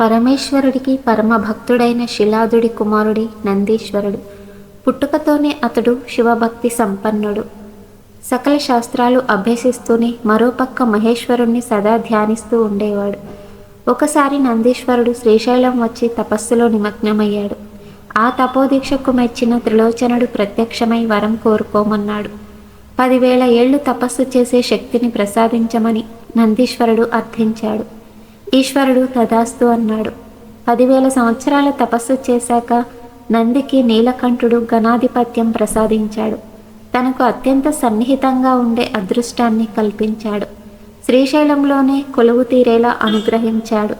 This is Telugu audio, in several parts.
పరమేశ్వరుడికి పరమభక్తుడైన శిలాదుడి కుమారుడి నందీశ్వరుడు. పుట్టుకతోనే అతడు శివభక్తి సంపన్నుడు. సకల శాస్త్రాలు అభ్యసిస్తూనే మరోపక్క మహేశ్వరుణ్ణి సదా ధ్యానిస్తూ ఉండేవాడు. ఒకసారి నందీశ్వరుడు శ్రీశైలం వచ్చి తపస్సులో నిమగ్నమయ్యాడు. ఆ తపోదీక్షకు మెచ్చిన త్రిలోచనుడు ప్రత్యక్షమై వరం కోరుకోమన్నాడు. పదివేల ఏళ్ళు తపస్సు చేసే శక్తిని ప్రసాదించమని నందీశ్వరుడు అర్థించాడు. ఈశ్వరుడు తదాస్తు అన్నాడు. పదివేల సంవత్సరాల తపస్సు చేశాక నందికి నీలకంఠుడు గణాధిపత్యం ప్రసాదించాడు. తనకు అత్యంత సన్నిహితంగా ఉండే అదృష్టాన్ని కల్పించాడు. శ్రీశైలంలోనే కొలువు తీరేలా అనుగ్రహించాడు.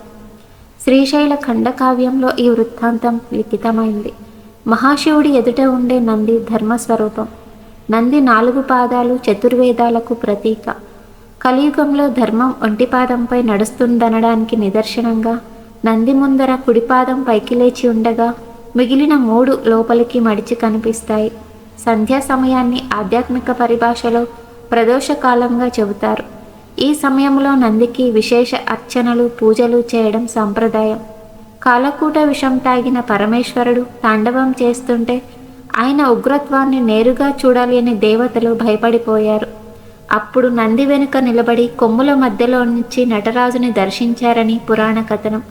శ్రీశైల ఖండకావ్యంలో ఈ వృత్తాంతం లిఖితమైంది. మహాశివుడి ఎదుట ఉండే నంది ధర్మస్వరూపం. నంది నాలుగు పాదాలు చతుర్వేదాలకు ప్రతీక. కలియుగంలో ధర్మం ఒంటిపాదంపై నడుస్తుందనడానికి నిదర్శనంగా నంది ముందర కుడిపాదం పైకి లేచి ఉండగా మిగిలిన మూడు లోపలికి మడిచి కనిపిస్తాయి. సంధ్యా సమయాన్ని ఆధ్యాత్మిక పరిభాషలో ప్రదోషకాలంగా చెబుతారు. ఈ సమయంలో నందికి విశేష అర్చనలు పూజలు చేయడం సాంప్రదాయం. కాలకూట విషం తాగిన పరమేశ్వరుడు తాండవం చేస్తుంటే ఆయన ఉగ్రత్వాన్ని నేరుగా చూడాలి అని దేవతలు భయపడిపోయారు. అప్పుడు నంది వెనుక నిలబడి కొమ్ముల మధ్యలో నుంచి నటరాజుని దర్శించారని పురాణ కథనం.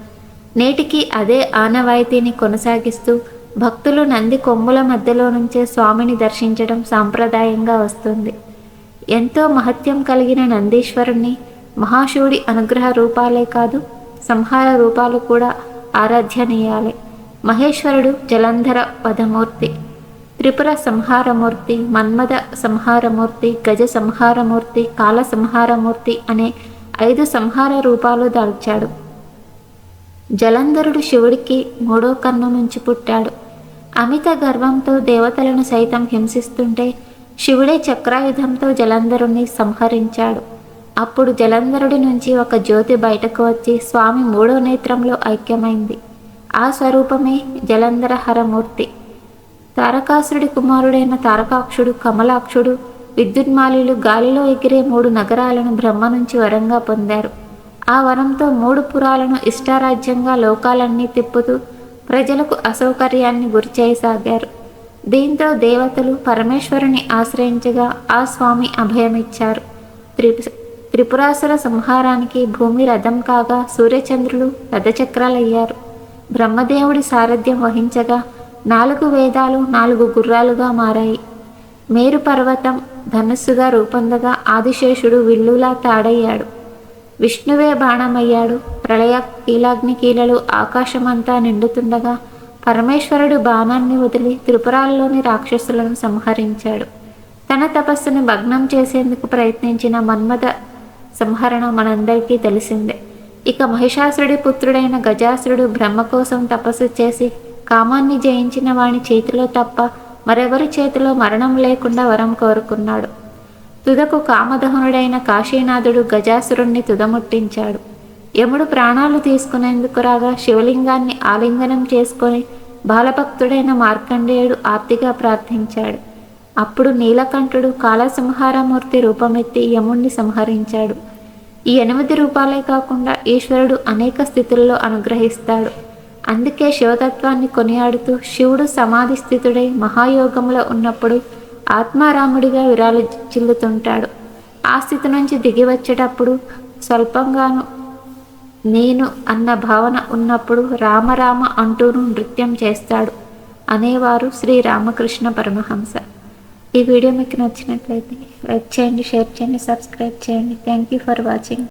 నేటికి అదే ఆనవాయితీని కొనసాగిస్తూ భక్తులు నంది కొమ్ముల మధ్యలో నుంచే స్వామిని దర్శించడం సాంప్రదాయంగా వస్తుంది. ఎంతో మహత్యం కలిగిన నందీశ్వరుణ్ణి మహాశివుడి అనుగ్రహ రూపాలే కాదు సంహార రూపాలు కూడా ఆరాధ్యనీయాలే. మహేశ్వరుడు జలంధర పదమూర్తి. త్రిపుర సంహారమూర్తి మన్మద సంహారమూర్తి గజ సంహారమూర్తి కాల సంహారమూర్తి అనే ఐదు సంహార రూపాలు దాల్చాడు. జలంధరుడు శివుడికి మూడో కన్ను నుంచి పుట్టాడు. అమిత గర్వంతో దేవతలను సైతం హింసిస్తుంటే శివుడే చక్రాయుధంతో జలంధరుణ్ణి సంహరించాడు. అప్పుడు జలంధరుడి నుంచి ఒక జ్యోతి బయటకు వచ్చి స్వామి మూడో నేత్రంలో ఐక్యమైంది. ఆ స్వరూపమే జలంధర హరమూర్తి తారకాసురుడి కుమారుడైన తారకాక్షుడు కమలాక్షుడు విద్యున్మాలిలు గాలిలో ఎగిరే మూడు నగరాలను బ్రహ్మ నుంచి వరంగా పొందారు. ఆ వరంతో మూడు పురాలను ఇష్టారాజ్యంగా లోకాలన్నీ తిప్పుతూ ప్రజలకు అసౌకర్యాన్ని గురిచేయసాగారు దీంతో దేవతలు పరమేశ్వరుని ఆశ్రయించగా ఆ స్వామి అభయమిచ్చారు. త్రి త్రిపురాసుర సంహారానికి భూమి రథం కాగా సూర్యచంద్రులు రథచక్రాలయ్యారు. బ్రహ్మదేవుడి సారథ్యం వహించగా నాలుగు వేదాలు నాలుగు గుర్రాలుగా మారాయి. మేరు పర్వతం ధనస్సుగా రూపొందగా ఆదిశేషుడు విల్లులా తాడయ్యాడు. విష్ణువే బాణమయ్యాడు. ప్రళయ కీలాగ్ని కీలలు ఆకాశమంతా నిండుతుండగా పరమేశ్వరుడు బాణాన్ని వదిలి త్రిపురాల్లోని రాక్షసులను సంహరించాడు. తన తపస్సును భగ్నం చేసేందుకు ప్రయత్నించిన మన్మథ సంహరణ మనందరికీ తెలిసిందే. ఇక మహిషాసురుడి పుత్రుడైన గజాసురుడు బ్రహ్మ కోసం తపస్సు చేసి కామాన్ని జయించిన వాని చేతిలో తప్ప మరెవరి చేతిలో మరణం లేకుండా వరం కోరుకున్నాడు. తుదకు కామదహనుడైన కాశీనాథుడు గజాసురుణ్ణి తుదముట్టించాడు. యముడు ప్రాణాలు తీసుకునేందుకు రాగా శివలింగాన్ని ఆలింగనం చేసుకొని బాలభక్తుడైన మార్కండేయుడు ఆర్తిగా ప్రార్థించాడు. అప్పుడు నీలకంఠుడు కాలసంహారమూర్తి రూపమెత్తి యముణ్ణి సంహరించాడు. ఈ ఎనిమిది రూపాలే కాకుండా ఈశ్వరుడు అనేక స్థితుల్లో అనుగ్రహిస్తాడు. అందుకే శివతత్వాన్ని కొనియాడుతూ శివుడు సమాధి స్థితుడై మహాయోగంలో ఉన్నప్పుడు ఆత్మారాముడిగా విరాలు చిల్లుతుంటాడు. ఆ స్థితి నుంచి దిగి వచ్చేటప్పుడు స్వల్పంగాను నేను అన్న భావన ఉన్నప్పుడు రామరామ అంటూను నృత్యం చేస్తాడు అనేవారు శ్రీ రామకృష్ణ పరమహంస. ఈ వీడియో మీకు నచ్చినట్లయితే లైక్ చేయండి షేర్ చేయండి సబ్స్క్రైబ్ చేయండి. Thank you for watching